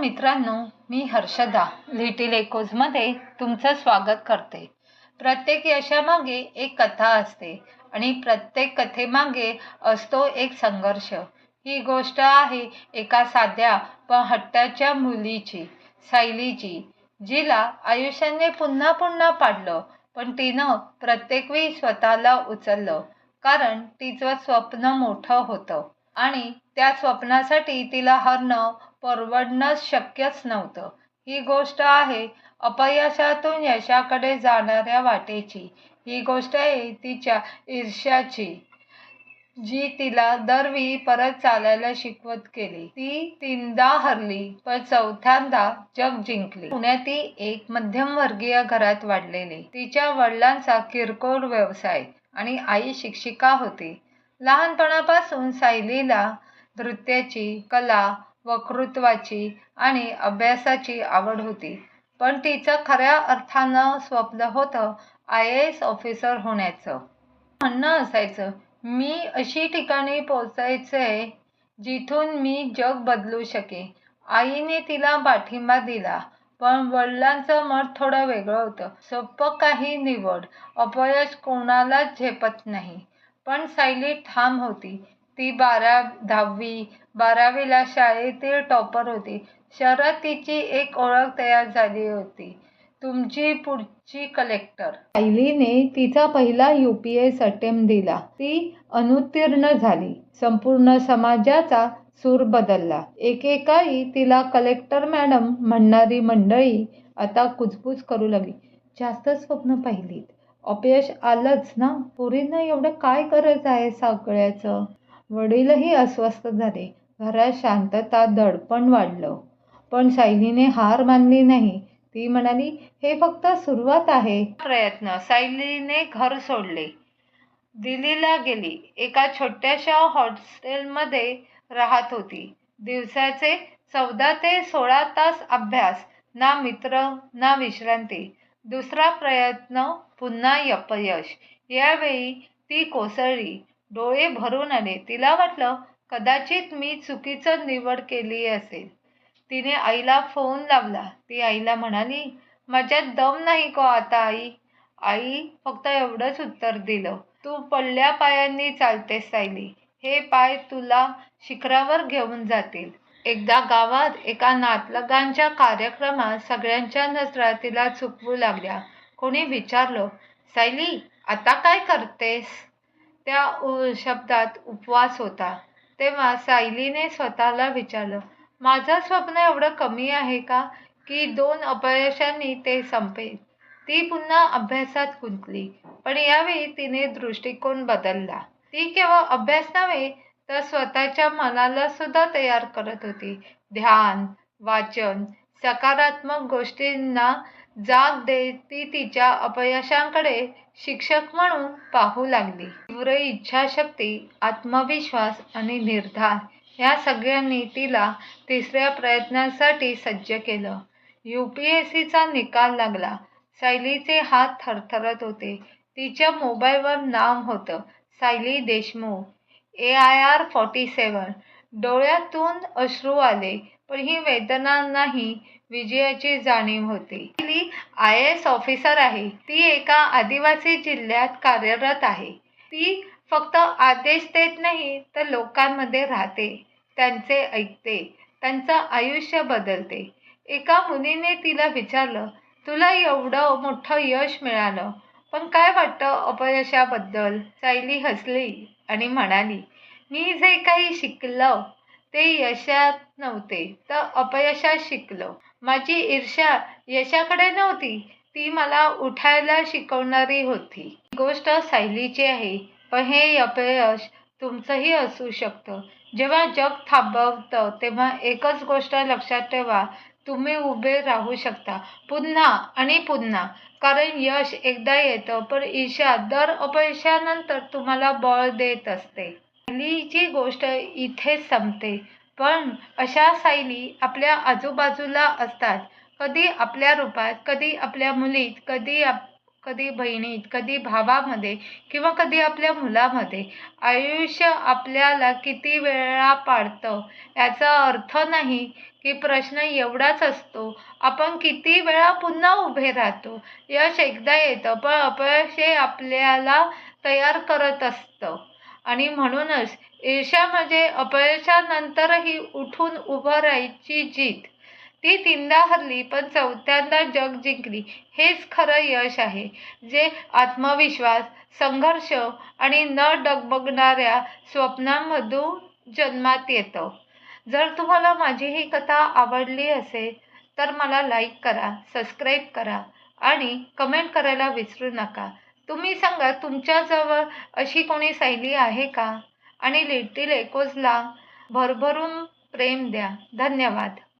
मित्रांनो मी हर्षदा लिटिल एकोजमध्ये तुमचं स्वागत करते. प्रत्येक यशामागे एक कथा असते आणि प्रत्येक कथेमागे असतो एक संघर्ष. ही गोष्ट आहे एका साध्या पण हट्टाच्या मुलीची सायलीची जिला आयुष्याने पुन्हा पुन्हा पाडलं पण तिनं प्रत्येक वेळी स्वतःला उचललं कारण तिचं स्वप्न मोठं होतं आणि त्या स्वप्नासाठी तिला हरणं परवडणं शक्यच नव्हतं. ही गोष्ट आहे अपयशातून यशाकडे जाणाऱ्या वाटेची. ही गोष्ट आहे तिच्या ईर्ष्याची जी तिला दरवी परत चालायला शिकवत केली ती तीनदा हरली पण चौथ्यांदा जग जिंकली. पुण्यातील एक मध्यमवर्गीय घरात वाढलेली. तिच्या वडिलांचा किरकोळ व्यवसाय आणि आई शिक्षिका होती. लहानपणापासून सायलीला नृत्याची कला वक्तृत्वाची आणि अभ्यासाची आवड होती. पण तिचं खऱ्या अर्थानं स्वप्न होतं आय ए एस ऑफिसर होण्याचं. म्हणणं असायचं मी अशी ठिकाणी पोचायचंय जिथून मी जग बदलू शके आईने तिला पाठिंबा दिला पण वडिलांचं मत थोडं वेगळं होतं. सोपं काही निवड अपयश कोणालाच झेपत नाही. पण सायली ठाम होती. ती बारा दहावी बारावीला शाळेतील टॉपर होती. शहरात तिची एक ओळख तयार झाली होती. तुमची पुढची कलेक्टर सायलीने तिचा पहिला यू पी एस अटेम्प्ट दिला. ती अनुत्तीर्ण झाली. संपूर्ण समाजाचा सूर बदलला. एकेकाळी तिला कलेक्टर मॅडम म्हणणारी मंडळी आता कुजबूज करू लागली. जास्त स्वप्न पाहिलीत. अपयश आलंच ना? पोरींना एवढं काय गरज आहे सगळ्याचं वडीलही अस्वस्थ झाले. घरात शांतता दडपण वाढलं. पण सायलीने हार मानली नाही. ती म्हणाली हे फक्त सुरुवात आहे. प्रयत्न. सायलीने घर सोडले. दिल्लीला गेली. एका छोट्याशा हॉस्टेलमध्ये राहत होती. दिवसाचे चौदा ते सोळा तास अभ्यास ना मित्र ना विश्रांती. दुसरा प्रयत्न पुन्हा अपयश यावेळी ती कोसळली. डोळे भरून आले. तिला वाटलं कदाचित मी चुकीचं निवड केली असेल. तिने आईला फोन लावला. ती आईला म्हणाली माझ्यात दम नाही को आता आई. आई फक्त एवढंच उत्तर दिलं. तू पडल्या पायांनी चालतेस सायली. हे पाय तुला शिखरावर घेऊन जातील. एकदा गावात एका नातलगांच्या कार्यक्रमात सगळ्यांच्या नजरा तिला चुकवू लागल्या. कोणी विचारलं सायली आता काय करतेस? त्या शब्दात उपवास होता. तेव्हा सायलीने स्वतःला विचारलं माझं स्वप्न एवढं कमी आहे का की दोन अपयशांनी ते संपेल? ती पुन्हा अभ्यासात गुंतली पण यावेळी तिने दृष्टिकोन बदलला. ती केवळ अभ्यास नव्हे तर स्वतःच्या मनाला सुद्धा तयार करत होती. ध्यान वाचन सकारात्मक गोष्टींना जाग देत ती तिच्या अपयशांकडे शिक्षक म्हणून पाहू लागली. तीव्र इच्छाशक्ती आत्मविश्वास आणि निर्धार या सगळ्यांनी तिला तिसऱ्या प्रयत्नासाठी सज्ज केलं. यू पी एस सीचा निकाल लागला. सायलीचे हात थरथरत होते. तिच्या मोबाईलवर नाव होतं Sayali Deshmukh. A I R forty seven डोळ्यातून अश्रू आले पण ही वेदना नाही विजयाची जाणीव होती. ती आय एस ऑफिसर आहे. ती एका आदिवासी जिल्ह्यात कार्यरत आहे. ती फक्त आदेश देत नाही तर लोकांमध्ये राहते. त्यांचे ऐकते. त्यांचं आयुष्य बदलते. एका मुलीने तिला विचारलं तुला एवढं मोठं यश मिळालं पण काय वाटतं अपयशाबद्दल? सायली हसली आणि म्हणाली मी जे काही शिकलं ते यशात नव्हते तर अपयशात शिकलो. माझी ईर्ष्या यशाकडे नव्हती. ती मला उठायला शिकवणारी होती. गोष्ट सायलीची आहे. पण हे अपयश तुमचंही असू शकतं. जेव्हा जग थांबवतं तेव्हा एकच गोष्ट लक्षात ठेवा. तुम्ही उभे राहू शकता. पुन्हा आणि पुन्हा. कारण यश एकदा येतं पण ईशा दर अपयशानंतर तुम्हाला बळ देत असते. सायलीची गोष्ट इथे संपते. पण अशा सायली आपल्या आजूबाजूला असतात. कधी आपल्या रूपात कधी आपल्या मुलीत कधी आप कधी बहिणीत कधी भावामध्ये किंवा कधी आपल्या मुलामध्ये. आयुष्य आपल्याला किती वेळा पाडतं याचा अर्थ नाही की प्रश्न एवढाच असतो. आपण किती वेळा पुन्हा उभे राहतो यश एकदा येतं पण अपयश हे आपल्याला तयार करत असतं. आणि म्हणूनच ईर्ष्या म्हणजे अपयशानंतरही उठून उभं राहायची जीत. ती तीनदा हरली पण चौथ्यांदा जग जिंकली. हेच खरं यश आहे जे आत्मविश्वास संघर्ष आणि न डगमगणाऱ्या स्वप्नांमधून जन्मात येतं. जर तुम्हाला माझी ही कथा आवडली असेल तर मला लाईक करा सबस्क्राईब करा आणि कमेंट करायला विसरू नका. तुम्ही सांगा तुमच्याजवळ अशी कोणी शैली आहे का? आणि लिटिल एकोजला भरभरून प्रेम द्या. धन्यवाद.